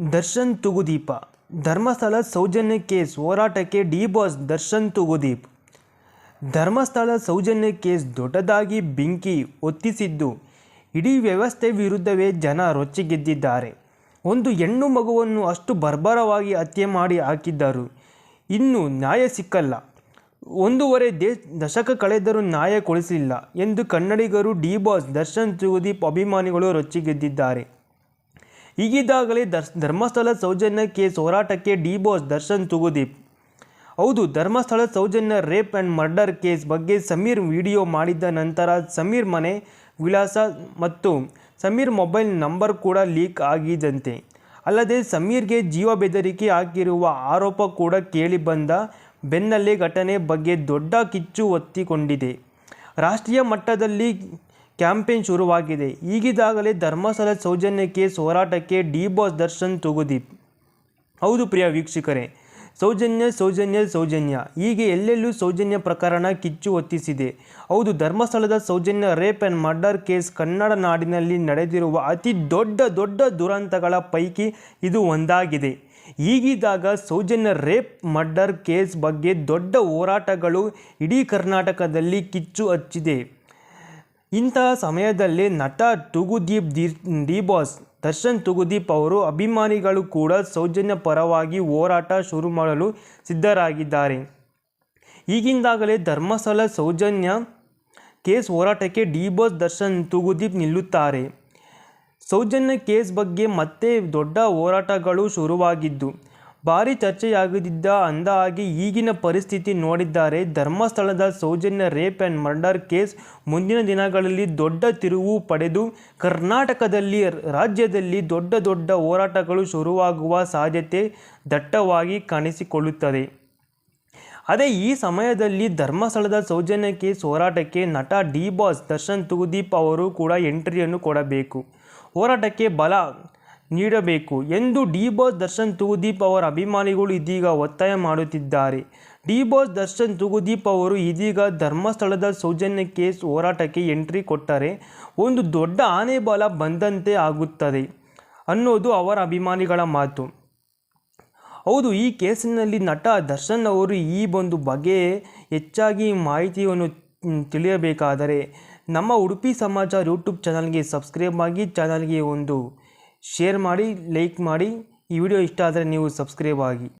Darshan Thoogudeepa. Dharmasthala Soujanya case ಹೋರಾಟಕ್ಕೆ D boss Darshan Thoogudeep. Dharmasthala Soujanya case ದೊಡ್ಡದಾಗಿ ಬೆಂಕಿ ಹೊತ್ತಿಸಿದ್ದು, ಇಡೀ ವ್ಯವಸ್ಥೆ ವಿರುದ್ಧವೇ ಜನ ರೊಚ್ಚಿಗೆದ್ದಿದ್ದಾರೆ. ಒಂದು ಹೆಣ್ಣು ಮಗುವನ್ನು ಅಷ್ಟು ಬರ್ಬರವಾಗಿ ಹತ್ಯೆ ಮಾಡಿ ಹಾಕಿದ್ದರು. ಇನ್ನು ನ್ಯಾಯ ಸಿಕ್ಕಲ್ಲ. ಒಂದೂವರೆ ದೇ, ದಶಕ ಕಳೆದರೂ ನ್ಯಾಯ ಕೊಡಿಸಲಿಲ್ಲ ಎಂದು ಕನ್ನಡಿಗರು ಡಿ ಬಾಸ್ ದರ್ಶನ್ ತುಗುದೀಪ್ ಅಭಿಮಾನಿಗಳು ರೊಚ್ಚಿಗೆದ್ದಿದ್ದಾರೆ. ಹೀಗಿದ್ದಾಗಲೇ ದರ್ಶ್, ಧರ್ಮಸ್ಥಳ ಸೌಜನ್ಯ ಕೇಸ್ ಹೋರಾಟಕ್ಕೆ ಡಿ ಬಾಸ್ ದರ್ಶನ್ ತುಗುದೀಪ್. ಹೌದು, Dharmasthala Soujanya rape and murder case ಬಗ್ಗೆ ಸಮೀರ್ ವಿಡಿಯೋ ಮಾಡಿದ್ದ ನಂತರ ಸಮೀರ್ ಮನೆ, ವಿಳಾಸ ಮತ್ತು ಸಮೀರ್ ಮೊಬೈಲ್ ನಂಬರ್ ಕೂಡ ಲೀಕ್ ಆಗಿದಂತೆ ಅಲ್ಲದೆ ಸಮೀರ್ಗೆ ಜೀವ ಬೆದರಿಕೆ ಹಾಕಿರುವ ಆರೋಪ ಕೂಡ ಕೇಳಿಬಂದ ಬೆನ್ನಲ್ಲೇ ಘಟನೆ ಬಗ್ಗೆ ದೊಡ್ಡ ಕಿಚ್ಚು ಒತ್ತಿಕೊಂಡಿದೆ. ರಾಷ್ಟ್ರೀಯ ಮಟ್ಟದಲ್ಲಿ ಕ್ಯಾಂಪೇನ್ ಶುರುವಾಗಿದೆ. ಈಗಿದಾಗಲೇ ಧರ್ಮಸ್ಥಳ ಸೌಜನ್ಯ ಕೇಸ್ ಹೋರಾಟಕ್ಕೆ ಡಿ ಬಾಸ್ ದರ್ಶನ್ ತೂಗುದೀಪ್. ಹೌದು ಪ್ರಿಯ ವೀಕ್ಷಕರೇ, ಸೌಜನ್ಯ ಸೌಜನ್ಯ ಸೌಜನ್ಯ. ಹೀಗೆ ಎಲ್ಲೆಲ್ಲೂ ಸೌಜನ್ಯ ಪ್ರಕರಣ ಕಿಚ್ಚು ಹೊತ್ತಿಸಿದೆ. ಹೌದು, ಧರ್ಮಸ್ಥಳದ Soujanya rape and murder case Kannada ನಾಡಿನಲ್ಲಿ ನಡೆದಿರುವ ಅತಿ ದೊಡ್ಡ ದೊಡ್ಡ ದುರಂತಗಳ ಪೈಕಿ ಇದು ಒಂದಾಗಿದೆ. ಈಗಿದಾಗ ಸೌಜನ್ಯ ರೇಪ್, ಮರ್ಡರ್ ಕೇಸ್ ಬಗ್ಗೆ ದೊಡ್ಡ ಹೋರಾಟಗಳು ಇಡೀ ಕರ್ನಾಟಕದಲ್ಲಿ ಕಿಚ್ಚು ಹಚ್ಚಿದೆ. ಇಂತಹ ಸಮಯದಲ್ಲಿ ನಟ ತುಗುದೀಪ್ ದಿ ಬಾಸ್ ದರ್ಶನ್ ತುಗುದೀಪ್ ಅವರು ಅಭಿಮಾನಿಗಳು ಕೂಡ ಸೌಜನ್ಯ ಪರವಾಗಿ ಹೋರಾಟ ಶುರು ಮಾಡಲು ಸಿದ್ಧರಾಗಿದ್ದಾರೆ. ಈಗಿಂದಾಗಲೇ ಧರ್ಮಸ್ಥಳ ಸೌಜನ್ಯ ಕೇಸ್ ಹೋರಾಟಕ್ಕೆ ಡಿ ಬಾಸ್ ದರ್ಶನ್ ತುಗುದೀಪ್ ನಿಲ್ಲುತ್ತಾರೆ. ಸೌಜನ್ಯ ಕೇಸ್ ಬಗ್ಗೆ ಮತ್ತೆ ದೊಡ್ಡ ಹೋರಾಟಗಳು ಶುರುವಾಗಿದ್ದು ಭಾರಿ ಚರ್ಚೆಯಾಗುತ್ತಿದ್ದ ಅಂದಹಾಗೆ ಈಗಿನ ಪರಿಸ್ಥಿತಿ ನೋಡಿದ್ದಾರೆ. ಧರ್ಮಸ್ಥಳದ Soujanya rape and murder case ಮುಂದಿನ ದಿನಗಳಲ್ಲಿ ದೊಡ್ಡ ತಿರುವು ಪಡೆದು ಕರ್ನಾಟಕದಲ್ಲಿ, ರಾಜ್ಯದಲ್ಲಿ ದೊಡ್ಡ ದೊಡ್ಡ ಹೋರಾಟಗಳು ಶುರುವಾಗುವ ಸಾಧ್ಯತೆ ದಟ್ಟವಾಗಿ ಕಾಣಿಸಿಕೊಳ್ಳುತ್ತದೆ. ಅದೇ ಈ ಸಮಯದಲ್ಲಿ ಧರ್ಮಸ್ಥಳದ ಸೌಜನ್ಯ ಕೇಸ್ ಹೋರಾಟಕ್ಕೆ ನಟ ಡಿ ಬಾಸ್ ದರ್ಶನ್ ತುಗುದೀಪ್ ಅವರು ಕೂಡ ಎಂಟ್ರಿಯನ್ನು ಕೊಡಬೇಕು. ಹೋರಾಟಕ್ಕೆ ಬಲ ನೀಡಬೇಕು ಎಂದು ಡಿ ಬಾಸ್ ದರ್ಶನ್ ತುಗುದೀಪ್ ಅವರ ಅಭಿಮಾನಿಗಳು ಇದೀಗ ಒತ್ತಾಯ ಮಾಡುತ್ತಿದ್ದಾರೆ. ಡಿ ಬಾಸ್ ದರ್ಶನ್ ತುಗುದೀಪ್ ಅವರು ಇದೀಗ ಧರ್ಮಸ್ಥಳದ ಸೌಜನ್ಯ ಕೇಸ್ ಹೋರಾಟಕ್ಕೆ ಎಂಟ್ರಿ ಕೊಟ್ಟರೆ ಒಂದು ದೊಡ್ಡ ಆನೆ ಬಲ ಬಂದಂತೆ ಆಗುತ್ತದೆ ಅನ್ನೋದು ಅವರ ಅಭಿಮಾನಿಗಳ ಮಾತು. ಹೌದು, ಈ ಕೇಸಿನಲ್ಲಿ ನಟ ದರ್ಶನ್ ಅವರು ಈ ಒಂದು ಬಗ್ಗೆ ಹೆಚ್ಚಾಗಿ ಮಾಹಿತಿಯನ್ನು ತಿಳಿಯಬೇಕಾದರೆ ನಮ್ಮ ಉಡುಪಿ ಸಮಾಚಾರ ಯೂಟ್ಯೂಬ್ ಚಾನಲ್ಗೆ ಸಬ್ಸ್ಕ್ರೈಬ್ ಆಗಿ ಚಾನಲ್ಗೆ ಒಂದು ಶೇರ್ ಮಾಡಿ ಲೈಕ್ ಮಾಡಿ ಈ ವಿಡಿಯೋ ಇಷ್ಟ ಆದರೆ ನೀವು ಸಬ್ಸ್ಕ್ರೈಬ್ ಆಗಿ.